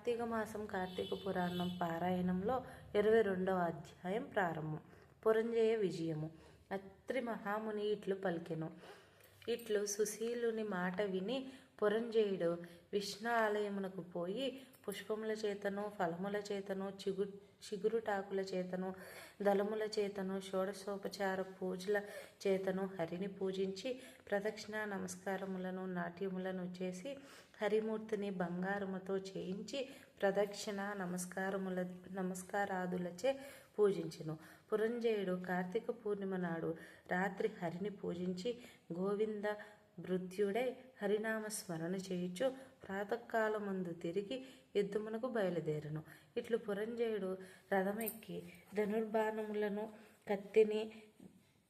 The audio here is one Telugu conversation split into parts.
కార్తీక మాసం కార్తీక పురాణం పారాయణంలో ఇరవై రెండవ అధ్యాయం ప్రారంభం. పురంజయ విజయము. అత్రి మహాముని ఇట్లు పలికెను. ఇట్లు సుశీలుని మాట విని పురంజయుడు విష్ణు ఆలయమునకు పోయి పుష్పముల చేతను ఫలముల చేతను చిగు చిగురుటాకుల చేతను దళముల చేతను షోడశోపచార పూజల చేతను హరిని పూజించి ప్రదక్షిణ నమస్కారములను నాట్యములను చేసి హరిమూర్తిని బంగారముతో చేయించి ప్రదక్షిణ నమస్కారముల నమస్కారాదులచే పూజించెను. పురంజయుడు కార్తీక పూర్ణిమ నాడు రాత్రి హరిని పూజించి గోవింద మృత్యుడై హరినామ స్మరణ చేయుచు ప్రాతకాలమందు తిరిగి యుద్ధమునకు బయలుదేరను. ఇట్లు పురంజయుడు రథమెక్కి ధనుర్బాణములను కత్తిని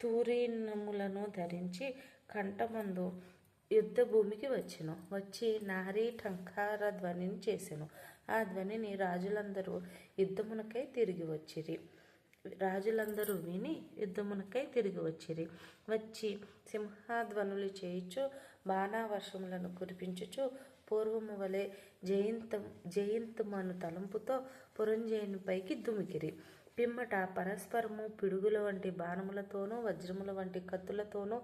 తూరీనములను ధరించి కంఠమందు యుద్ధ భూమికి వచ్చెను. వచ్చి నారీ టంకార ధ్వనిని చేసెను. ఆ ధ్వనిని రాజులందరూ యుద్ధమునకై తిరిగి వచ్చిరి. రాజులందరూ విని యుద్ధమునకై తిరిగి వచ్చిరి. వచ్చి సింహాధ్వనులు చేయిచు బాణావర్షములను కురిపించుచు పూర్వము వలె జయంతం జయంతమను తలంపుతో పురంజయుని పైకి దుమికిరి. పిమ్మట పరస్పరము పిడుగుల వంటి బాణములతోనూ వజ్రముల వంటి కత్తులతోనూ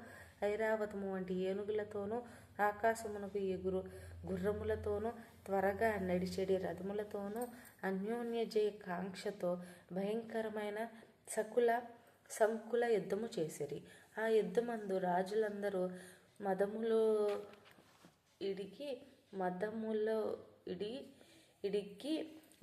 ఐరావతము వంటి ఏనుగులతోనూ ఆకాశమునకు ఎగురు గుర్రములతోనూ త్వరగా నడిచెడి రథములతోనూ అన్యోన్య జయ కాంక్షతో భయంకరమైన సకుల సంకుల యుద్ధము చేసిరి. ఆ యుద్ధమందు రాజులందరూ మదములో ఇడికి మదములో ఇడి ఇడికి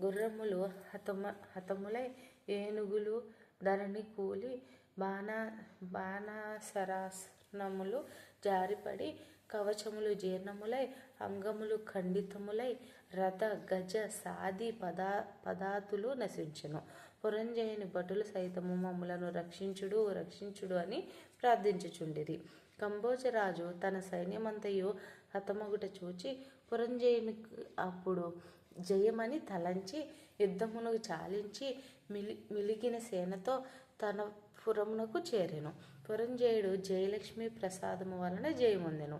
గుర్రములు హతమ హతములై ఏనుగులు ధరణి కూలి బాణ బాణాసరాసనములు జారిపడి కవచములు జీర్ణములై అంగములు ఖండితములై రథ గజ సాది పదా పదాతులు నశించెను. పురంజయుని భటులు సైతము మమ్ములను రక్షించుడు రక్షించుడు అని ప్రార్థించుచుండిరి. కంబోజరాజు తన సైన్యమంతయు హతమగుట చూచి పురంజయుని అప్పుడు జయమని తలంచి యుద్ధమును చాలించి మిలి మిలిగిన సేనతో తన పురమునకు చేరెను. పురంజయుడు జయలక్ష్మి ప్రసాదము వలన జయమొందెను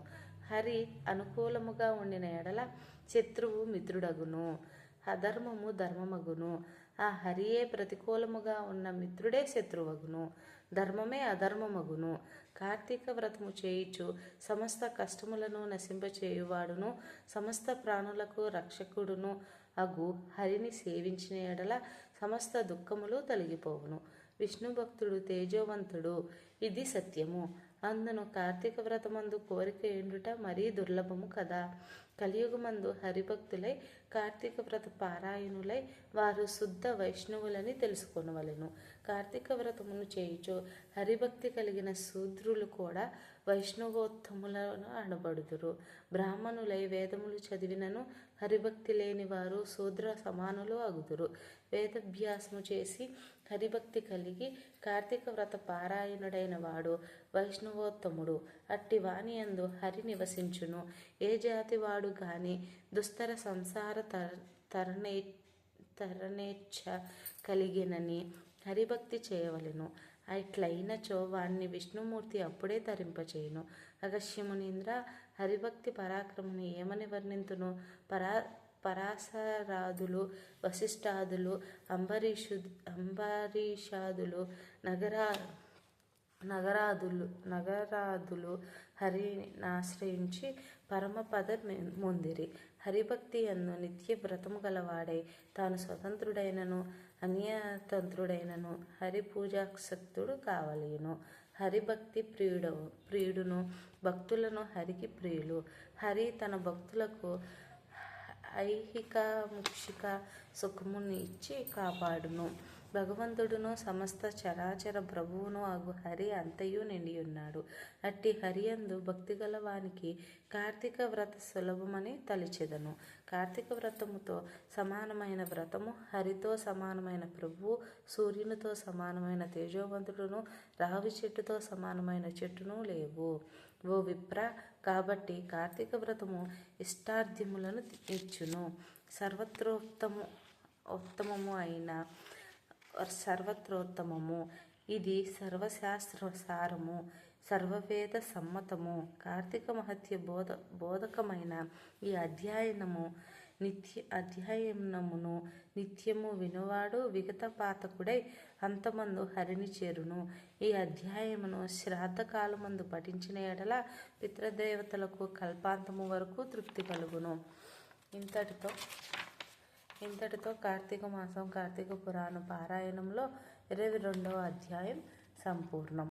హరి అనుకూలముగా ఉండిన ఎడల శత్రువు మిత్రుడగును. అధర్మము ధర్మమగును. ఆ హరియే ప్రతికూలముగా ఉన్న మిత్రుడే శత్రువగును. ధర్మమే అధర్మమగును. కార్తీక వ్రతము చేయుచు సమస్త కష్టములను నశింపచేయువాడును. సమస్త ప్రాణులకు రక్షకుడును. అగు హరిని సేవించిన ఎడల సమస్త దుఃఖములు తొలగిపోవును. విష్ణు భక్తుడు తేజోవంతుడు. ఇది సత్యము. అందును కార్తీక వ్రతమందు కోరిక ఎండుట మరీ దుర్లభము కదా. కలియుగమందు హరిభక్తులై కార్తీక వ్రత పారాయణులై వారు శుద్ధ వైష్ణవులని తెలుసుకొనవలెను. కార్తీక వ్రతమును చేయుచు హరిభక్తి కలిగిన శూద్రులు కూడా వైష్ణవోత్తములను అనబడుదురు బ్రాహ్మణులై వేదములు చదివినను హరిభక్తి లేని వారు శూద్ర సమానులు అగుదురు. వేదభ్యాసము చేసి హరిభక్తి కలిగి కార్తీక వ్రత పారాయణుడైన వాడు వైష్ణవోత్తముడు. అట్టి వాణియందు హరి నివసించును. ఏ జాతి వాడు గాని దుస్తర సంసార తర తరణే తరణేచ్ఛ కలిగినని హరిభక్తి చేయవలెను. అట్లయినచో వాణ్ణి విష్ణుమూర్తి అప్పుడే తరింపచేయును. అగస్యమునింద్ర హరిభక్తి పరాక్రముని ఏమని వర్ణింతును? పరా పరాశరాదులు వశిష్ఠాదులు అంబరీషు అంబరీషాదులు నగరా నగరాదులు నగరాదులు హరిని ఆశ్రయించి పరమపద ముందిరి. హరిభక్తి అందు నిత్య వ్రతము గలవాడై తాను స్వతంత్రుడైనను అన్యతంత్రుడైనను హరి పూజాసక్తుడు కావలేను హరిభక్తి ప్రియుడు ప్రియుడును భక్తులను హరికి ప్రియులు. హరి తన భక్తులకు ఐహిక ముక్షిక సుఖముని ఇచ్చి కాపాడును. భగవంతుడును సమస్త చరాచర ప్రభువును అగు హరి అంతయు నిండి ఉన్నాడు అట్టి హరియందు భక్తి గల వానికి కార్తీక వ్రత సులభమని తలిచెదను. కార్తీక వ్రతముతో సమానమైన వ్రతము హరితో సమానమైన ప్రభువు సూర్యునితో సమానమైన తేజోవంతుడును రావి చెట్టుతో సమానమైన చెట్టును లేవు. ఓ విప్ర కాబట్టి కార్తీక వ్రతము ఇష్టార్థ్యములను ఇచ్చును సర్వత్రోత్తము ఉత్తమము అయిన సర్వత్రోత్తమము. ఇది సర్వశాస్త్ర సారము సర్వవేద సమ్మతము. కార్తీక మహత్య బోధ బోధకమైన ఈ అధ్యయనము నిత్య అధ్యయనమును నిత్యము వినువాడు విగత పాతకుడై అంతమందు హరిని చేరును. ఈ అధ్యాయమును శ్రాద్ధకాలమందు పఠించిన ఎడల పితృదేవతలకు కల్పాంతము వరకు తృప్తి కలుగును. ఇంతటితో ఇంతటితో కార్తీక మాసం కార్తీక పురాణ పారాయణంలో ఇరవై రెండవ అధ్యాయం సంపూర్ణం.